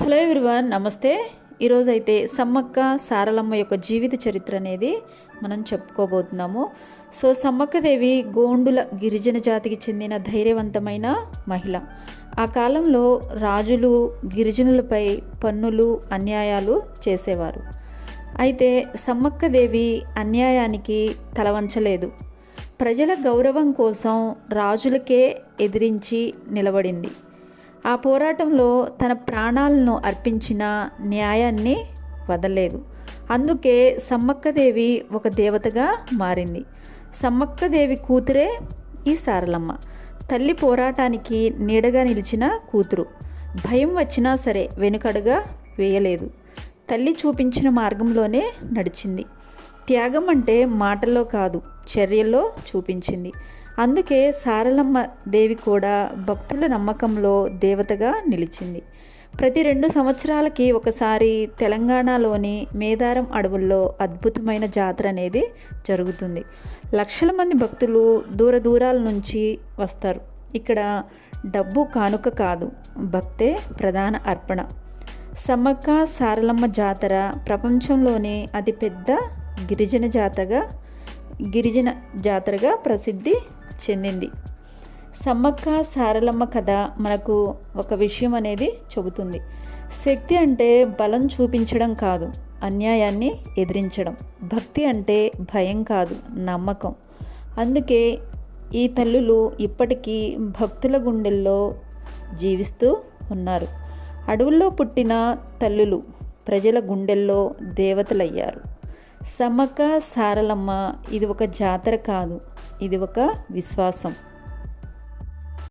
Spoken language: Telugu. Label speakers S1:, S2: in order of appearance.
S1: హలో ఎవ్రీవన్ నమస్తే. ఈరోజైతే సమ్మక్క సారలమ్మ యొక్క జీవిత చరిత్ర అనేది మనం చెప్పుకోబోతున్నాము. సో సమ్మక్కదేవి గోండుల గిరిజన జాతికి చెందిన ధైర్యవంతమైన మహిళ. ఆ కాలంలో రాజులు గిరిజనులపై పన్నులు అన్యాయాలు చేసేవారు. అయితే సమ్మక్కదేవి అన్యాయానికి తలవంచలేదు. ప్రజల గౌరవం కోసం రాజులకే ఎదిరించి నిలబడింది. ఆ పోరాటంలో తన ప్రాణాలను అర్పించిన న్యాయాన్ని వదలలేదు. అందుకే సమ్మక్కదేవి ఒక దేవతగా మారింది. సమ్మక్కదేవి కూతురే ఈ సారలమ్మ. తల్లి పోరాటానికి నీడగా నిలిచిన కూతురు. భయం వచ్చినా సరే వెనుకడుగా వేయలేదు. తల్లి చూపించిన మార్గంలోనే నడిచింది. త్యాగం అంటే మాటల్లో కాదు చర్యల్లో చూపించింది. అందుకే సారలమ్మ దేవి కూడా భక్తుల నమ్మకంలో దేవతగా నిలిచింది. ప్రతి రెండు సంవత్సరాలకి ఒకసారి తెలంగాణలోని మేదారం అడవుల్లో అద్భుతమైన జాతర అనేది జరుగుతుంది. లక్షల మంది భక్తులు దూర దూరాల నుంచి వస్తారు. ఇక్కడ డబ్బు కానుక కాదు భక్తే ప్రధాన అర్పణ. సమ్మక్క సారలమ్మ జాతర ప్రపంచంలోనే అతిపెద్ద గిరిజన జాతరగా గిరిజన జాతరగా ప్రసిద్ధి చెందింది. సమ్మక్క సారలమ్మ కథ మనకు ఒక విషయం అనేది చెబుతుంది. శక్తి అంటే బలం చూపించడం కాదు అన్యాయాన్ని ఎదిరించడం. భక్తి అంటే భయం కాదు నమ్మకం. అందుకే ఈ తల్లులు ఇప్పటికీ భక్తుల గుండెల్లో జీవిస్తూ ఉన్నారు. అడవుల్లో పుట్టిన తల్లులు ప్రజల గుండెల్లో దేవతలయ్యారు. సమ్మక్క సారలమ్మ ఇది ఒక జాతర కాదు ఇది ఒక విశ్వాసం.